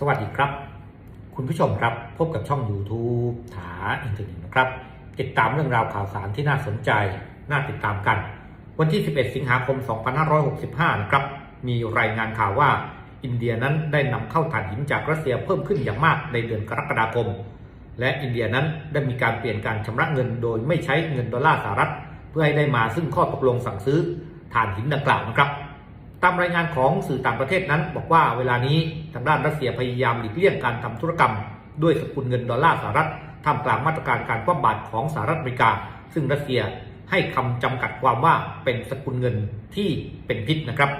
สวัสดีครับ คุณผู้ชมครับพบกับช่อง YouTube ถาอินเทอร์เน็ตนะครับ ติดตามเรื่องราวข่าวสารที่น่าสนใจ น่าติดตามกัน วันที่ 11 สิงหาคม 2565 นะครับ มีรายงานข่าวว่า อินเดียนั้นได้นำเข้าถ่านหินจากรัสเซียเพิ่มขึ้นอย่างมากในเดือนกรกฎาคม และอินเดียนั้นได้มีการเปลี่ยนการชำระเงินโดยไม่ใช้เงินดอลลาร์สหรัฐ เพื่อให้ได้มาซึ่งข้อตกลงสั่งซื้อถ่านหินดังกล่าวนะครับ ตามรายงานของสื่อต่างประเทศนั้น บอกว่าเวลานี้ทางด้านรัสเซียพยายามหลีกเลี่ยงการทำธุรกรรม ด้วยสกุลเงินดอลลาร์สหรัฐท่ามกลางมาตรการการคว่ำบาตรของสหรัฐอเมริกา ซึ่งรัสเซียให้คำจำกัดความว่าเป็นสกุลเงินที่เป็นพิษนะครับ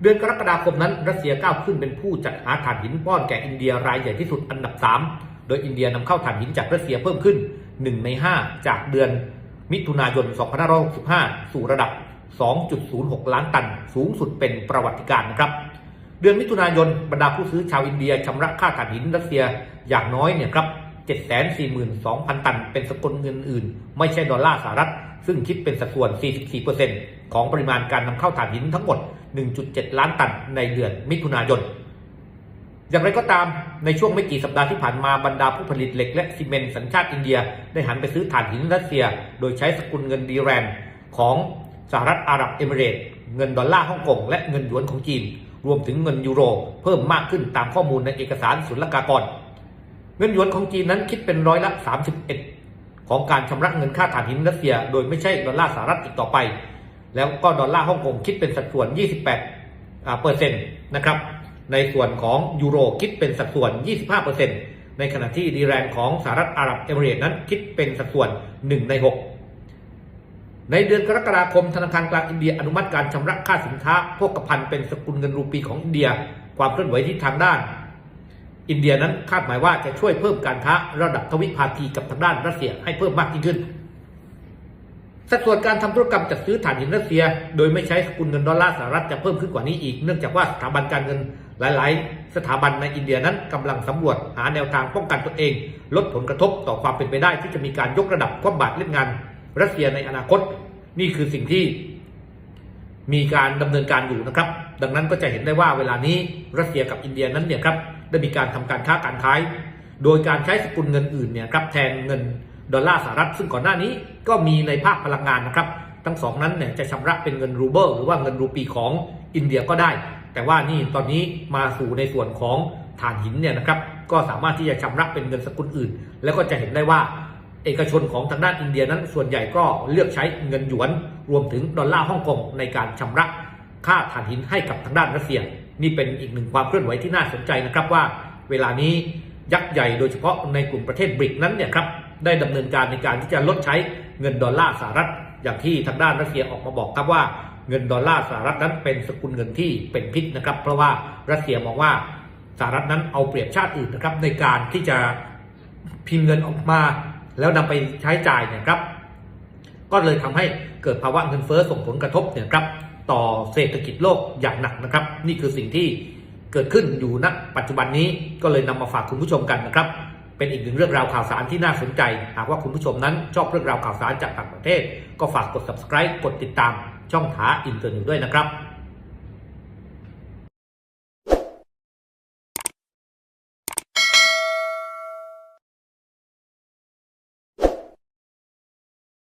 เดือนกรกฎาคมนั้นรัสเซียก้าวขึ้นเป็นผู้จัดหาถ่านหินป้อนแก่อินเดียรายใหญ่ที่สุดอันดับ 3 โดยอินเดียนำเข้าถ่านหินจากรัสเซียเพิ่มขึ้น 1 ใน 5 จากเดือนมิถุนายน 2565 สู่ระดับ 2.06 ล้านตัน สูงสุดเป็นประวัติการณ์นะครับ เดือนมิถุนายนบรรดาผู้ซื้อชาวอินเดียชำระค่าถ่านหินรัสเซียอย่างน้อยเนี่ยครับ 742,000 ตัน เป็นสกุลเงินอื่น ไม่ใช่ดอลลาร์สหรัฐ ซึ่งคิดเป็นสัดส่วน 44%ของปริมาณการนำเข้าถ่านหินทั้งหมด 1.7 ล้านตันในเดือนมิถุนายนอย่างไรก็ตามในช่วงไม่กี่สัปดาห์ที่ผ่านมาบรรดาผู้ผลิตเหล็กและซีเมนต์สัญชาติอินเดีย ได้หันไปซื้อถ่านหินรัสเซีย โดยใช้สกุลเงินดีแรนของ สหรัฐอาหรับเอมิเรตส์เงินดอลลาร์ฮ่องกงและเงินหยวนของจีน รวมถึงเงินยูโร เพิ่มมากขึ้นตามข้อมูลในเอกสารศุลกากร เงินหยวนของจีนนั้นคิดเป็นร้อยละ 31 ของการชำระเงินค่าถ่านหินรัสเซีย โดยไม่ใช่ดอลลาร์สหรัฐอีกต่อไป แล้วก็ดอลลาร์ฮ่องกงคิดเป็นสัดส่วน 28เปอร์เซ็นต์นะครับในส่วนของยูโรคิดเป็นสัดส่วน 25%ในขณะที่ดีแรนของสหรัฐอาหรับเอมิเรตส์นั้นคิดเป็นสัดส่วน 1 ใน 6 ในเดือนกรกฎาคมธนาคารกลางอินเดียอนุมัติการชำระค่าสินค้าโภคภัณฑ์เป็นสกุลเงินรูปีของอินเดีย ความเคลื่อนไหวที่ทางด้าน อินเดียนั้นคาดหมายว่าจะช่วยเพิ่มการค้าระดับทวิภาคีกับทางด้านรัสเซียให้เพิ่มมากยิ่งขึ้น สัดส่วนการทำธุรกรรมจัดซื้อถ่านหินรัสเซีย โดยไม่ใช้สกุลเงินดอลลาร์สหรัฐจะเพิ่มขึ้นกว่านี้อีกเนื่องจากว่าสถาบันการเงินหลาย ๆ สถาบันในอินเดียนั้นกำลังสำรวจหาแนวทางป้องกันตัวเอง ลดผลกระทบต่อความเป็นไปได้ที่จะมีการยกระดับความบาดเล่นงาน รัสเซียในอนาคต นี่คือสิ่งที่มีการดำเนินการอยู่นะครับ ดังนั้นก็จะเห็นได้ว่าเวลานี้รัสเซียกับอินเดียนั้นเนี่ยครับได้มีการทำการค้าการขาย โดยการใช้สกุลเงินอื่นเนี่ยครับแทนเงินดอลลาร์สหรัฐ ซึ่งก่อนหน้านี้ก็มีในภาคพลังงานนะครับ ทั้งสองนั้นเนี่ยจะชำระเป็นเงินรูเบิลหรือว่าเงินรูปีของอินเดียก็ได้ แต่ว่านี่ตอนนี้มาสู่ในส่วนของถ่านหินเนี่ยนะครับก็สามารถที่จะชำระเป็นเงินสกุลอื่น แล้วก็จะเห็นได้ว่า เอกชนของทางด้านอินเดียนั้นส่วนใหญ่ก็เลือกใช้เงินหยวน รวมถึงดอลลาร์ฮ่องกงในการชำระค่าถ่านหินให้กับทางด้านรัสเซีย นี่เป็นอีกหนึ่งความเคลื่อนไหวที่น่าสนใจนะครับว่า เวลานี้ยักษ์ใหญ่โดยเฉพาะในกลุ่มประเทศบริกนั้นเนี่ยครับได้ดำเนินการในการที่จะลดใช้เงินดอลลาร์สหรัฐ อย่างที่ทางด้านรัสเซียออกมาบอกครับว่าเงินดอลลาร์สหรัฐนั้นเป็นสกุลเงินที่เป็นพิษนะครับ เพราะว่ารัสเซียมองว่าสหรัฐนั้นเอาเปรียบชาติอื่นนะครับในการที่จะพิมพ์เงินออกมา แล้วนำไปใช้จ่ายเนี่ยครับ ก็เลยทำให้เกิดภาวะเงินเฟ้อส่งผลกระทบเนี่ยครับ ต่อเศรษฐกิจโลกอย่างหนักนะครับ นี่คือสิ่งที่เกิดขึ้นอยู่ณปัจจุบันนี้ก็เลยนำมาฝากคุณผู้ชมกันนะครับ เป็นอีกหนึ่งเรื่องราวข่าวสารที่น่าสนใจ หากว่าคุณผู้ชมนั้นชอบเรื่องราวข่าวสารจากต่างประเทศ ก็ฝากกด subscribe กดติดตามช่องหาอินเตอร์นิวด้วยนะครับ